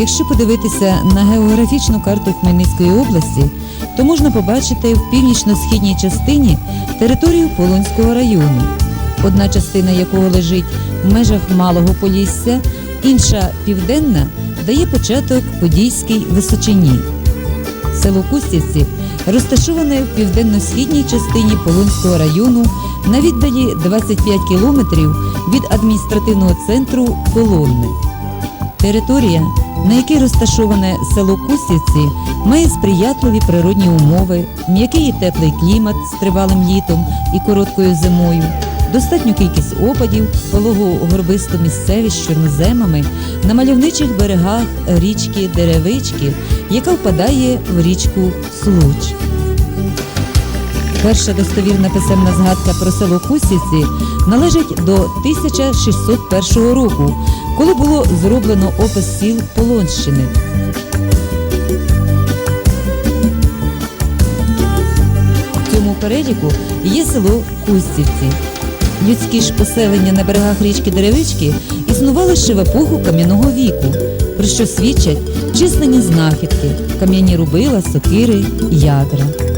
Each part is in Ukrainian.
Якщо подивитися на географічну карту Хмельницької області, то можна побачити в північно-східній частині територію Полонського району, одна частина якого лежить в межах Малого Полісся, інша південна дає початок Подільській Височині. Село Кустівці розташоване в південно-східній частині Полонського району на віддалі 25 кілометрів від адміністративного центру Полонне. Територія, на якій розташоване село Кустівці, має сприятливі природні умови, м'який і теплий клімат з тривалим літом і короткою зимою, достатню кількість опадів, пологу горбисту місцевість з чорноземами на мальовничих берегах річки Деревички, яка впадає в річку Случ. Перша достовірна писемна згадка про село Кустівці належить до 1601 року, коли було зроблено опис сіл Полонщини. В цьому переліку є село Кустівці. Людські ж поселення на берегах річки Деревички існували ще в епоху кам'яного віку, про що свідчать численні знахідки, кам'яні рубила, сокири, ядра.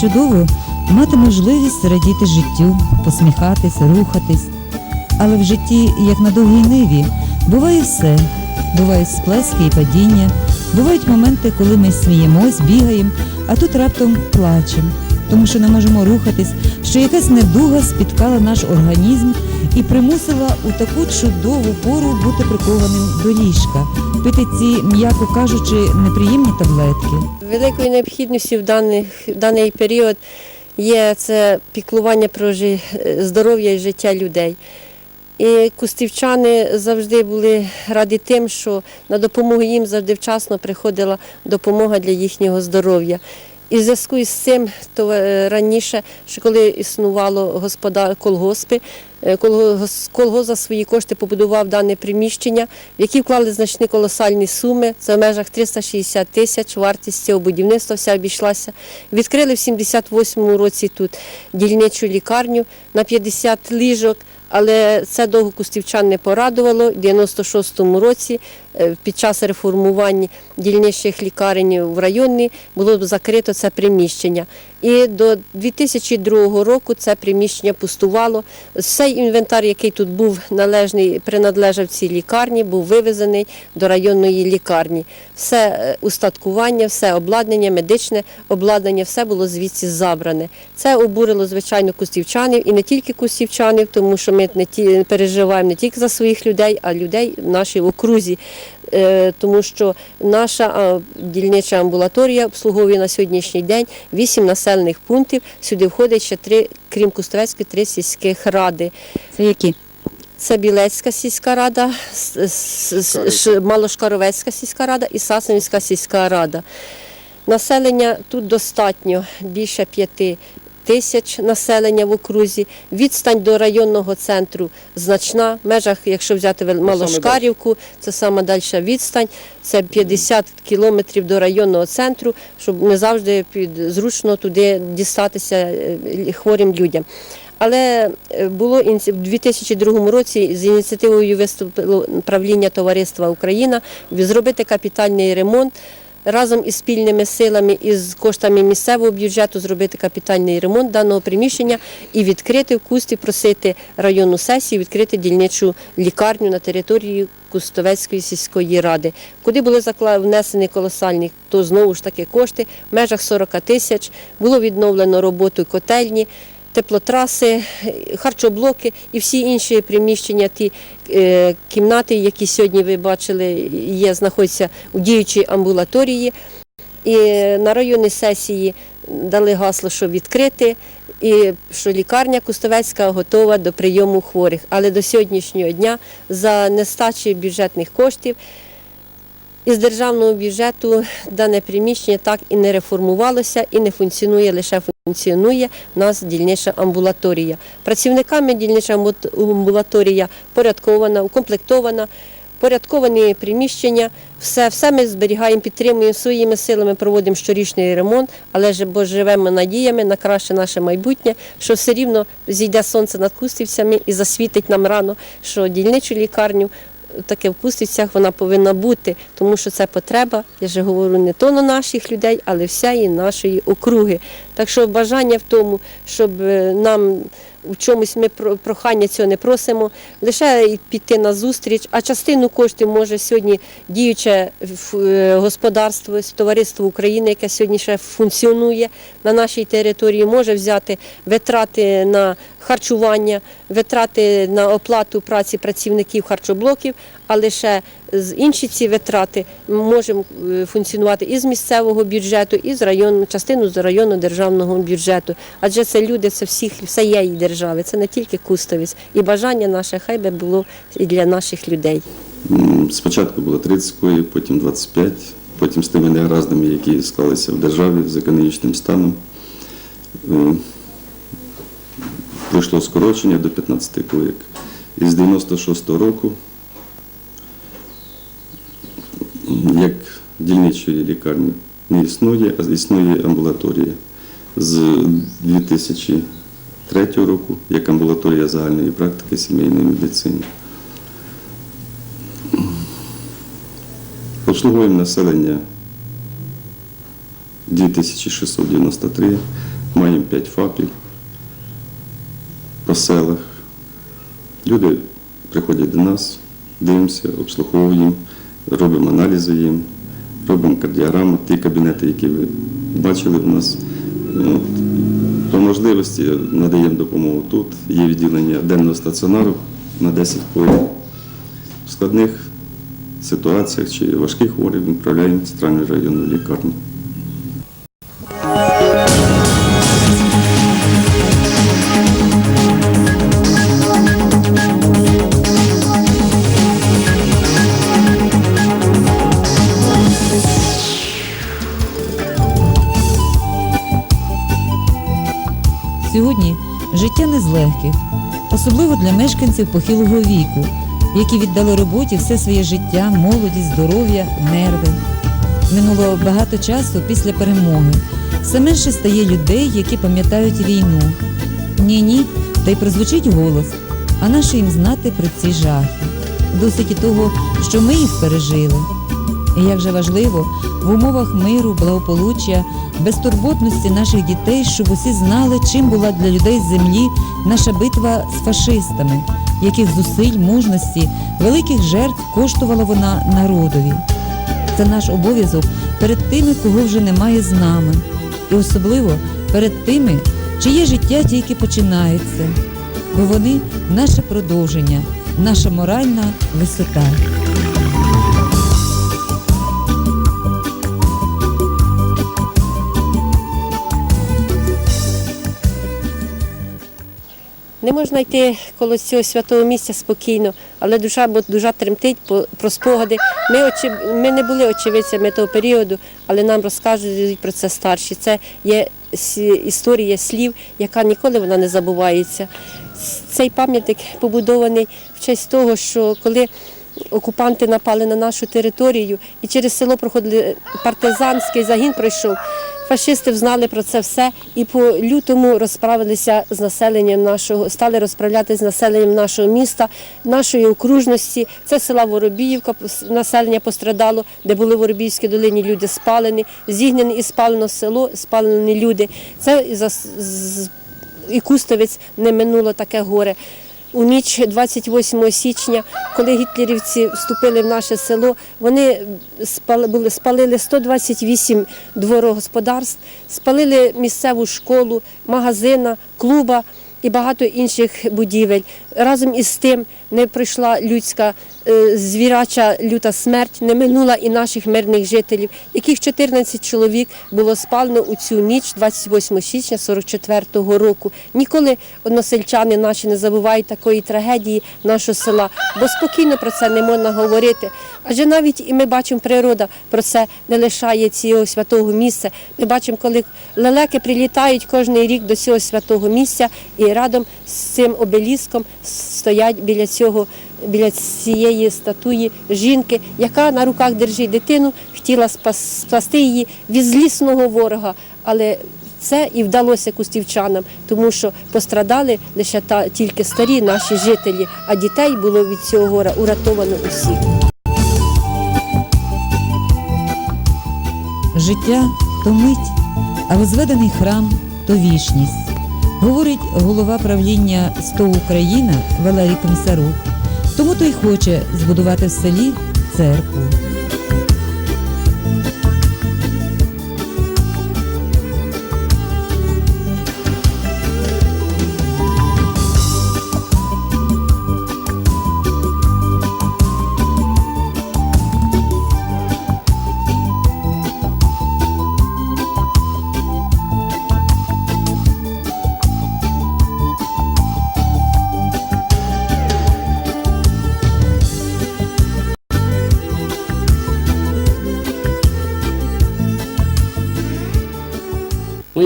Чудово мати можливість радіти життю, посміхатись, рухатись. Але в житті, як на довгій ниві, буває все. Бувають сплески і падіння, бувають моменти, коли ми сміємось, бігаємо, а тут раптом плачемо, тому що не можемо рухатись, що якась недуга спіткала наш організм і примусила у таку чудову пору бути прикованим до ліжка, пити ці, м'яко кажучи, неприємні таблетки. Великою необхідністю в даний, в даний період є це піклування про здоров'я і життя людей. І кустівчани завжди були раді тим, що на допомогу їм завжди вчасно приходила допомога для їхнього здоров'я. І в зв'язку із цим, то е, раніше, ще коли існувало господар колгоспи, е, колгосп за свої кошти побудував дане приміщення, в які вклали значні колосальні суми. Це в межах 360 тисяч вартість цього будівництва вся обійшлася. Відкрили в 78-му році тут дільничу лікарню на 50 ліжок. Але це довго кустівчан не порадувало. В 96-му році е, під час реформування дільничних лікарень в районі було закрито це приміщення. І до 2002 року це приміщення пустувало. Всей інвентар, який тут був належний, принадлежав цій лікарні, був вивезений до районної лікарні. Все е, устаткування, все обладнання, медичне обладнання, все було звідси забране. Це обурило, звичайно, кустівчанів і не тільки кустівчанів, тому що ми не ті переживаємо не тільки за своїх людей, а людей в нашій окрузі. Е, Тому що наша дільнича амбулаторія обслуговує на сьогоднішній день вісім населених пунктів. Сюди входить ще три, крім Кустовецької, три сільських ради. Це які? Це Білецька сільська рада, Малошкаровецька сільська рада і Сасанівська сільська рада. Населення тут достатньо більше п'яти тисяч населення в окрузі. Відстань до районного центру значна. В межах, якщо взяти Малошкарівку, це сама дальша відстань. Це 50 кілометрів до районного центру, щоб не завжди зручно туди дістатися е, хворим людям. Але е, було в 2002 році з ініціативою виступило правління товариства Україна зробити капітальний ремонт. Разом із спільними силами і з коштами місцевого бюджету зробити капітальний ремонт даного приміщення і відкрити в Кусті, просити районну сесію, відкрити дільничу лікарню на території Кустовецької сільської ради, куди були внесені колосальні, то знову ж таки кошти в межах 40 тисяч. Було відновлено роботу котельні. Теплотраси, харчоблоки і всі інші приміщення, ті е, кімнати, які сьогодні ви бачили, є, знаходяться у діючій амбулаторії. І на районній сесії дали гасло, що відкрити, і що лікарня Кустовецька готова до прийому хворих. Але до сьогоднішнього дня за нестачі бюджетних коштів із державного бюджету дане приміщення так і не реформувалося і не функціонує, лише функціонує в нас дільнича амбулаторія. Працівниками дільнича амбу- амбулаторія порядкована, укомплектована, порядковані приміщення. Все, все ми зберігаємо, підтримуємо своїми силами, проводимо щорічний ремонт, але ж бо живемо надіями на краще наше майбутнє, що все рівно зійде сонце над кустівцями і засвітить нам рано, що дільничу лікарню таке в Кустівцях вона повинна бути, тому що це потреба, я вже говорю, не то на наших людей, але всієї нашої округи. Так що бажання в тому, щоб е, нам в чомусь ми про- прохання цього не просимо, лише піти на зустріч, а частину коштів може сьогодні діюче ф- е, господарство, товариство України, яке сьогодні ще функціонує на нашій території, може взяти витрати на харчування, витрати на оплату праці працівників харчоблоків, а лише з інші ці витрати ми можемо е, функціонувати і з місцевого бюджету, і з районного частину з районного державного бюджету. Адже це люди, це всіх всієї держави, це не тільки Кустовець. І бажання наше хай би було і для наших людей. Спочатку було 30 коїв, потім 25, потім з тими негараздами, які склалися в державі з економічним станом. Пройшло скорочення до 15 коїк. І з 96-го року, як дільничої лікарні не існує, а існує амбулаторія. З 2003 року, як амбулаторія загальної практики сімейної медицини. Обслуговуємо населення 2693, маємо 5 ФАПів по селах. Люди приходять до нас, дивимося, обслуговуємо, робимо аналізи їм, робимо кардіограму, ті кабінети, які ви бачили у нас. От. По можливості надаємо допомогу тут. Є відділення денного стаціонару на 10 коїв. В складних ситуаціях чи важких хворих відправляємо в центральну районну лікарню. Для мешканців похилого віку, які віддали роботі все своє життя, молодість, здоров'я, нерви. Минуло багато часу після перемоги. Все менше стає людей, які пам'ятають війну. Ні, ні, та й прозвучить голос. А нащо їм знати про ці жахи? Досить і того, що ми їх пережили. І як же важливо в умовах миру, благополуччя, безтурботності наших дітей, щоб усі знали, чим була для людей землі наша битва з фашистами, яких зусиль, мужності, великих жертв коштувала вона народові. Це наш обов'язок перед тими, кого вже немає з нами, і особливо перед тими, чиє життя тільки починається, бо вони наше продовження, наша моральна висота. Не можна йти коло цього святого місця спокійно, але душа, бо душа тремтить про спогади. Ми, очі, ми не були очевидцями того періоду, але нам розказують про це старші. Це є історія слів, яка ніколи вона не забувається. Цей пам'ятник побудований в честь того, що коли окупанти напали на нашу територію і через село проходили партизанський загін пройшов. Фашисти взнали про це все і по лютому розправилися з населенням нашого, стали розправлятися з населенням нашого міста, нашої окружності. Це села Воробіївка, населення пострадало, де були в Воробіївській долині люди спалені, зігнені і спалено село, спалені люди. Це і Кустовець не минуло таке горе. У ніч 28 січня, коли гітлерівці вступили в наше село, вони спали, спалили 128 дворогосподарств, спалили місцеву школу, магазина, клуба і багато інших будівель. Разом із тим не пройшла людська е, звірача люта смерть, не минула і наших мирних жителів, яких 14 чоловік було спалено у цю ніч, 28 січня 44-го року. Ніколи односельчани наші не забувають такої трагедії нашого села, бо спокійно про це не можна говорити. Адже навіть і ми бачимо, природа про це не лишає цього святого місця. Ми бачимо, коли лелеки прилітають кожен рік до цього святого місця і радом з цим обеліском стоять біля цього, біля цієї статуї жінки, яка на руках держить дитину, хотіла спас- спасти її від злісного ворога. Але це і вдалося кустівчанам, тому що пострадали лише та тільки старі наші жителі, а дітей було від цього гора урятовано усіх. Життя то мить, а возведений храм то вічність. Говорить голова правління СТО Україна Валерій Комсарук. Тому той хоче збудувати в селі церкву.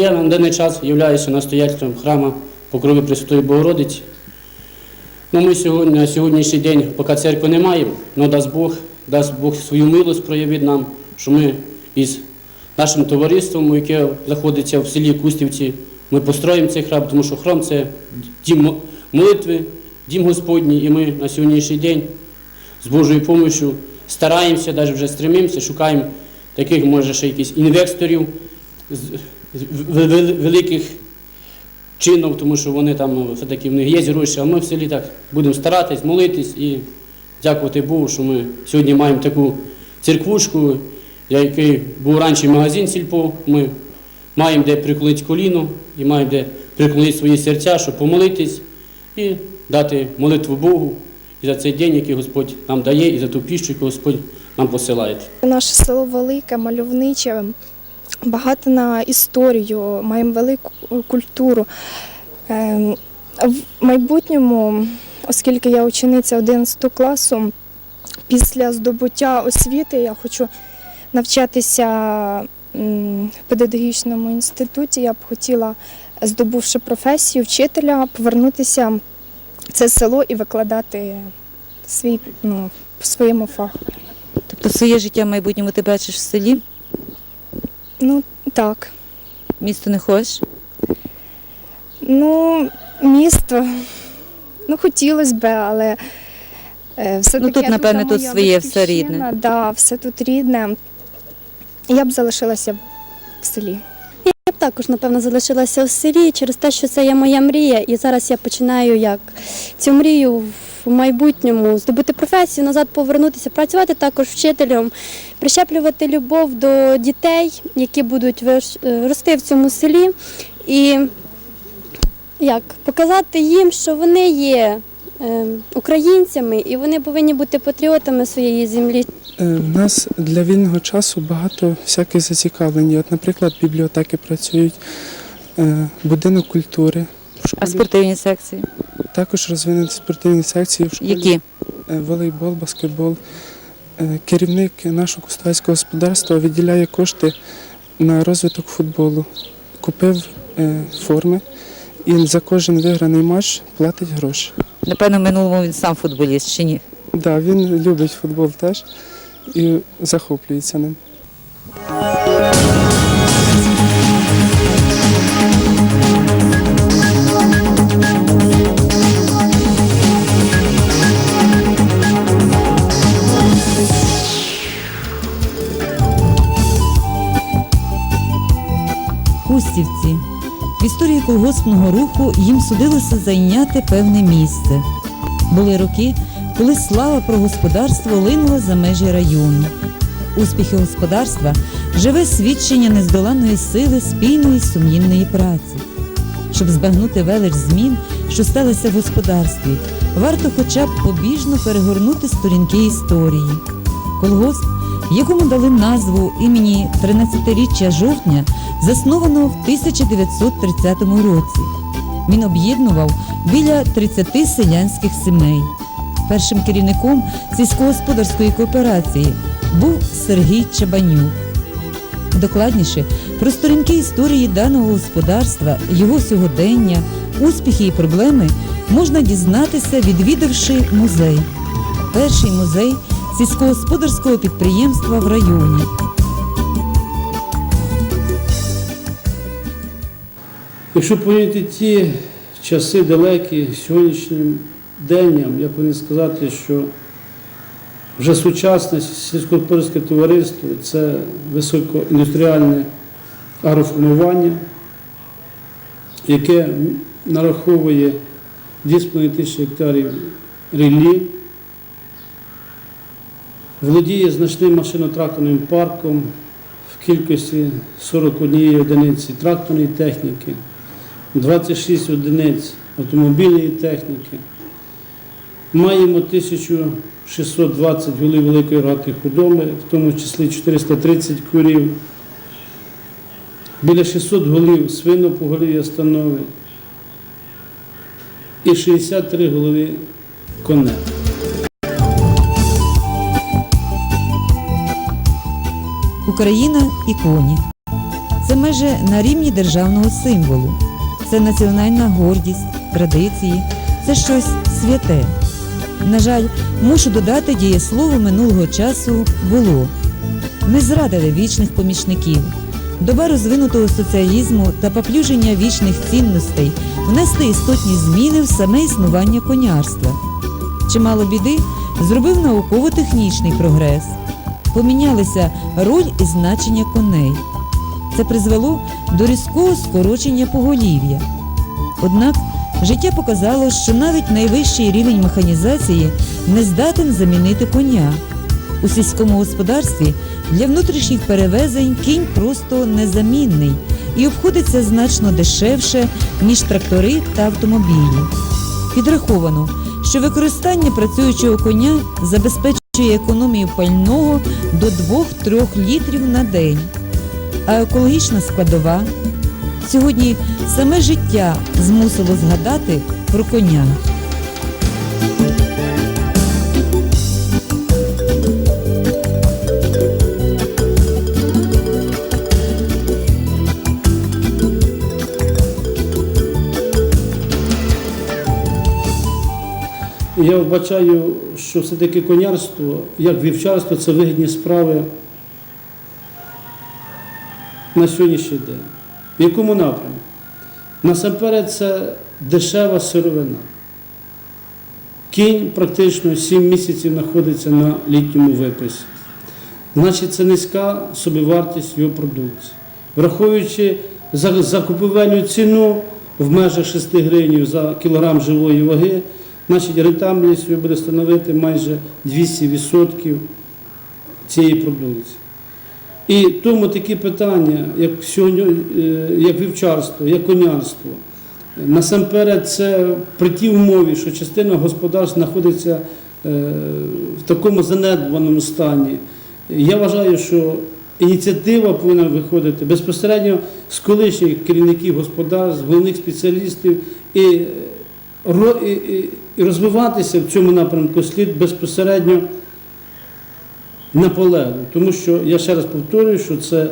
Я на даний час являюся настоятелем храму Покрови Пресвятої Богородиці. Ну, ми сьогодні, на сьогоднішній день поки церкви не маємо, але дасть Бог, дасть Бог свою милость проявить нам, що ми із нашим товариством, яке знаходиться в селі Кустівці, ми построїмо цей храм, тому що храм це дім молитви, дім Господній, і ми на сьогоднішній день з Божою допомогою стараємося, навіть вже стремимося, шукаємо таких, може, ще якісь інвесторів великих чинів, тому що вони там ну, все-таки в них є гроші, а ми в селі так будемо старатись, молитись і дякувати Богу, що ми сьогодні маємо таку церквушку, який був раніше магазин сільпо. Ми маємо де приклонити коліно і маємо де приклонити свої серця, щоб помолитись і дати молитву Богу і за цей день, який Господь нам дає, і за ту піщу, яку Господь нам посилає. Наше село велике, мальовниче, багато на історію, маємо велику культуру. Ем, В майбутньому, оскільки я учениця 11 класу, після здобуття освіти я хочу навчатися в педагогічному інституті. Я б хотіла, здобувши професію вчителя, повернутися в це село і викладати свій, ну, по своєму фаху. Тобто своє життя в майбутньому ти бачиш в селі, Ну, так. місто не хочеш? Ну, місто. Ну, хотілося б, але е, все Ну, тут, напевне, тут своє все рідне. Да, все тут рідне. Я б залишилася в селі. Я б також, напевно, залишилася в селі через те, що це є моя мрія, і зараз я починаю як цю мрію в майбутньому здобути професію, назад повернутися, працювати також вчителем, прищеплювати любов до дітей, які будуть виш- е, рости в цьому селі, і як показати їм, що вони є е, українцями і вони повинні бути патріотами своєї землі. Е, В нас для вільного часу багато всяких зацікавлень. От, наприклад, бібліотеки працюють, е, будинок культури. А спортивні секції? Також розвинені спортивні секції в школі. Які? Е, Волейбол, баскетбол. Е, Керівник нашого кустайського господарства виділяє кошти на розвиток футболу. Купив е, форми і за кожен виграний матч платить гроші. Напевно, в минулому він сам футболіст чи ні? Так, да, він любить футбол теж і захоплюється ним. Кустівці. В історії колгоспного руху їм судилося зайняти певне місце. Були роки, коли слава про господарство линула за межі району. Успіхи господарства живе свідчення нездоланної сили спільної сумлінної праці. Щоб збагнути велич змін, що сталися в господарстві, варто хоча б побіжно перегорнути сторінки історії. Колгосп, якому дали назву імені 13-річчя жовтня, засновано в 1930 році. Він об'єднував біля 30 селянських сімей. Першим керівником сільськогосподарської кооперації був Сергій Чабанюк. Докладніше про сторінки історії даного господарства, його сьогодення, успіхи і проблеми можна дізнатися, відвідавши музей. Перший музей сільськогосподарського підприємства в районі. Якщо порівняти ті часи далекі сьогоднішнім денням, я повинен сказати, що вже сучасне сільськогосподарське товариство це високоіндустріальне агроформування, яке нараховує 2,5 тисячі гектарів ріллі, володіє значним машино-тракторним парком в кількості 41 одиниці тракторної техніки, 26 одиниць автомобільної техніки. Маємо 1620 голів великої рогатої худоби, в тому числі 430 курів, біля 600 голів свинопоголів'я становить і 63 голови коней. Україна і коні. Це майже на рівні державного символу. Це національна гордість, традиції, це щось святе. На жаль, мушу додати дієслово минулого часу було. Ми зрадили вічних помічників. Доба розвинутого соціалізму та поплюження вічних цінностей внесли істотні зміни в саме існування конярства. Чимало біди зробив науково-технічний прогрес. Помінялися роль і значення коней. Це призвело до різкого скорочення поголів'я. Однак життя показало, що навіть найвищий рівень механізації не здатен замінити коня. У сільському господарстві для внутрішніх перевезень кінь просто незамінний і обходиться значно дешевше, ніж трактори та автомобілі. Підраховано, що використання працюючого коня забезпечує економію пального до 2-3 літрів на день. А екологічна складова сьогодні саме життя змусило згадати про коня. Я вбачаю, що все-таки конярство, як вівчарство, це вигідні справи на сьогоднішній день. В якому напрямку? Насамперед, це дешева сировина. Кінь практично 7 місяців знаходиться на літньому виписі. Значить, це низька собівартість його продукції. Враховуючи за- закупівельну ціну в межах 6 гривень за кілограм живої ваги, значить рентабельність буде становити майже 200% цієї продукції. І тому такі питання, як сьогодні, е, як вівчарство, як конярство, насамперед це при тій умові, що частина господарств знаходиться е, в такому занедбаному стані. Я вважаю, що ініціатива повинна виходити безпосередньо з колишніх керівників господарств, головних спеціалістів і, ро- і, і, і розвиватися в цьому напрямку слід безпосередньо наполегливо. Тому що я ще раз повторюю, що це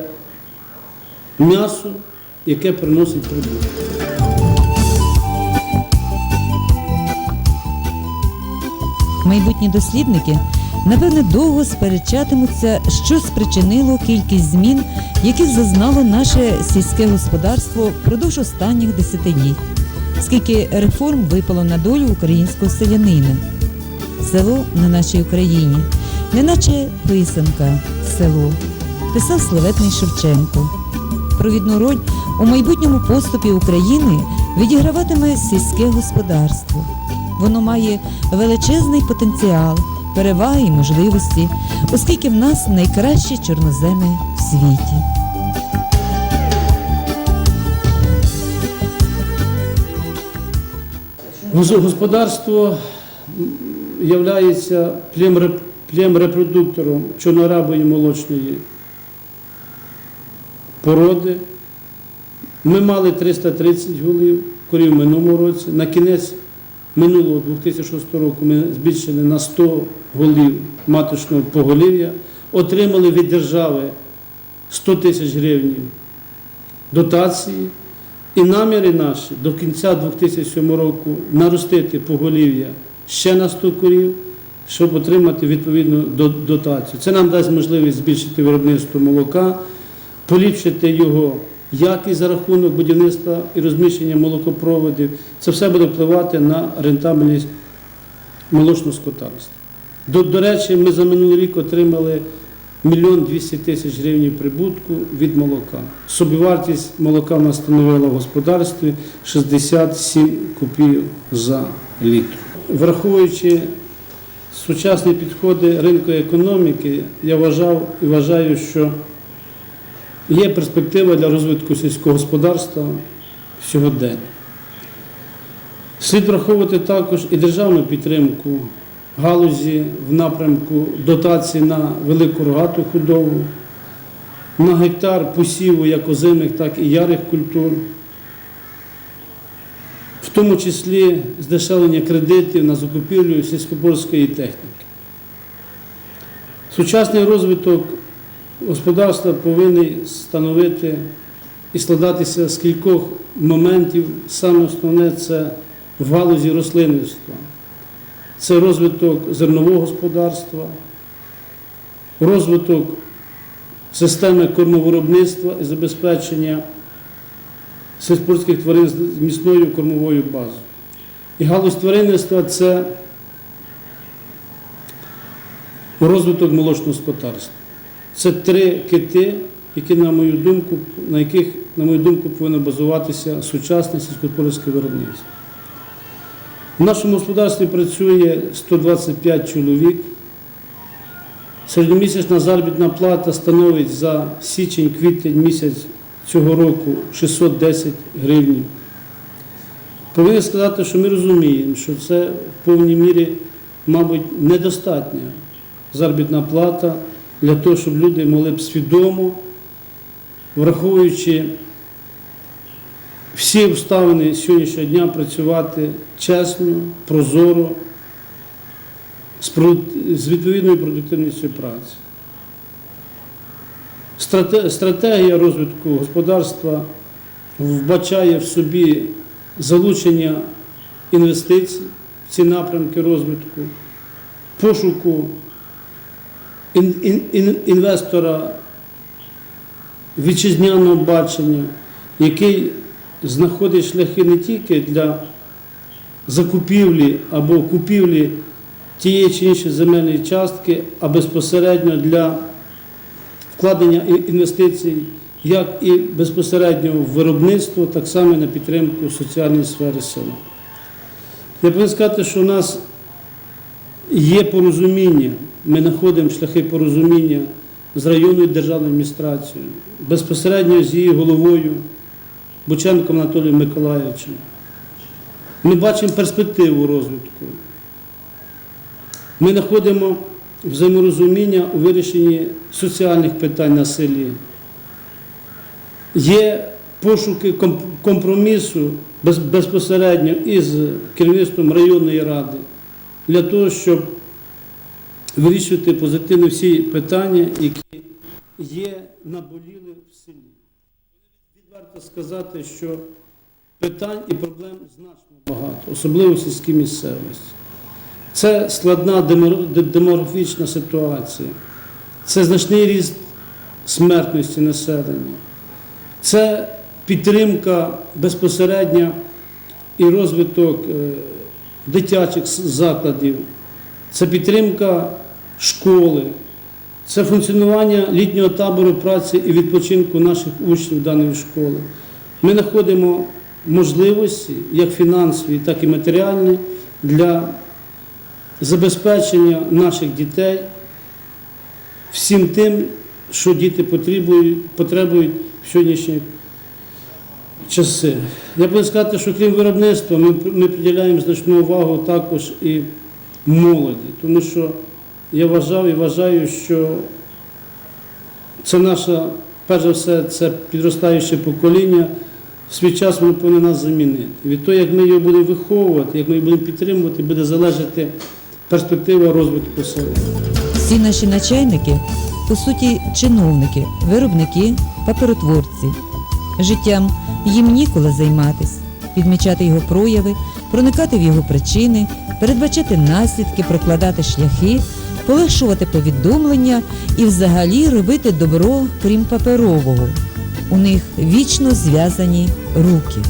м'ясо, яке приносить прибуток. Майбутні дослідники напевне довго сперечатимуться, що спричинило кількість змін, яких зазнало наше сільське господарство впродовж останніх десятиліть. Скільки реформ випало на долю українського селянина. Село на нашій Україні, неначе писанка, село, писав славетний Шевченко. Провідну роль у майбутньому поступі України відіграватиме сільське господарство. Воно має величезний потенціал, переваги і можливості, оскільки в нас найкращі чорноземи в світі. Гос- Господарство є племрепродуктором чорнорабої молочної породи. Ми мали 330 голів корів в минулому році. На кінець минулого 2006 року ми збільшили на 100 голів маточного поголів'я, отримали від держави 100 тисяч гривень дотації. І наміри наші до кінця 2007 року наростити поголів'я ще на 100 корів, щоб отримати відповідну дотацію. Це нам дасть можливість збільшити виробництво молока, поліпшити його якість за рахунок будівництва і розміщення молокопроводів. Це все буде впливати на рентабельність молочного скотарства. До, до речі, ми за минулий рік отримали мільйон 200 тисяч гривень прибутку від молока. Собівартість молока в нас становила в господарстві 67 копійок за літр. Враховуючи сучасні підходи ринку економіки, я вважав і вважаю, що є перспектива для розвитку сільського господарства сьогодення. Слід враховувати також і державну підтримку галузі в напрямку дотацій на велику рогату худобу, на гектар посіву як озимих, так і ярих культур, в тому числі здешевлення кредитів на закупівлю сільськоборської техніки. Сучасний розвиток господарства повинен становити і складатися з кількох моментів. Саме основне це в галузі рослинництва. Це розвиток зернового господарства, розвиток системи кормовиробництва і забезпечення сільськогосподарських тварин з міцною кормовою базою. І галузь тваринництва це розвиток молочного скотарства. Це три кити, які, на мою думку, на яких, на мою думку, повинно базуватися сучасне сільськогосподарське виробництво. В нашому господарстві працює 125 чоловік. Середньомісячна заробітна плата становить за січень-квітень місяць цього року 610 гривень. Повинен сказати, що ми розуміємо, що це в повній мірі, мабуть, недостатня заробітна плата для того, щоб люди могли б свідомо, враховуючи всі обставини сьогоднішнього дня працювати чесно, прозоро, з відповідною продуктивністю праці. Страте- Стратегія розвитку господарства вбачає в собі залучення інвестицій в ці напрямки розвитку, пошуку ін- ін- ін- інвестора вітчизняного бачення, який знаходить шляхи не тільки для закупівлі або купівлі тієї чи іншої земельної частки, а безпосередньо для вкладення інвестицій як і безпосередньо в виробництво, так само на підтримку соціальної сфери села. Я повинен сказати, що у нас є порозуміння, ми знаходимо шляхи порозуміння з районною державною адміністрацією, безпосередньо з її головою Бученком Анатолієм Миколаївичем. Ми бачимо перспективу розвитку. Ми знаходимо взаєморозуміння у вирішенні соціальних питань на селі. Є пошуки компромісу безпосередньо із керівництвом районної ради для того, щоб вирішувати позитивно всі питання, які є наболіли в селі. Відверто сказати, що питань і проблем значно багато, особливо в сільській місцевості. Це складна демографічна ситуація, це значний ріст смертності населення, це підтримка безпосередня і розвиток е, дитячих закладів, це підтримка школи, це функціонування літнього табору праці і відпочинку наших учнів даної школи. Ми знаходимо можливості, як фінансові, так і матеріальні, для забезпечення наших дітей всім тим, що діти потребують, потребують в сьогоднішні часи. Я буду сказати, що крім виробництва, ми, ми приділяємо значну увагу також і молоді, тому що я вважав і вважаю, що це наша, перш за все, це підростаюче покоління. В свій час воно повинно нас замінити. Від того, як ми його будемо виховувати, як ми його будемо підтримувати, буде залежати перспектива розвитку села. Всі наші начальники, по суті, чиновники, виробники, паперотворці. Життям їм ніколи займатись, підмічати його прояви, проникати в його причини, передбачати наслідки, прокладати шляхи, полегшувати повідомлення і взагалі робити добро, крім паперового. У них вічно зв'язані руки.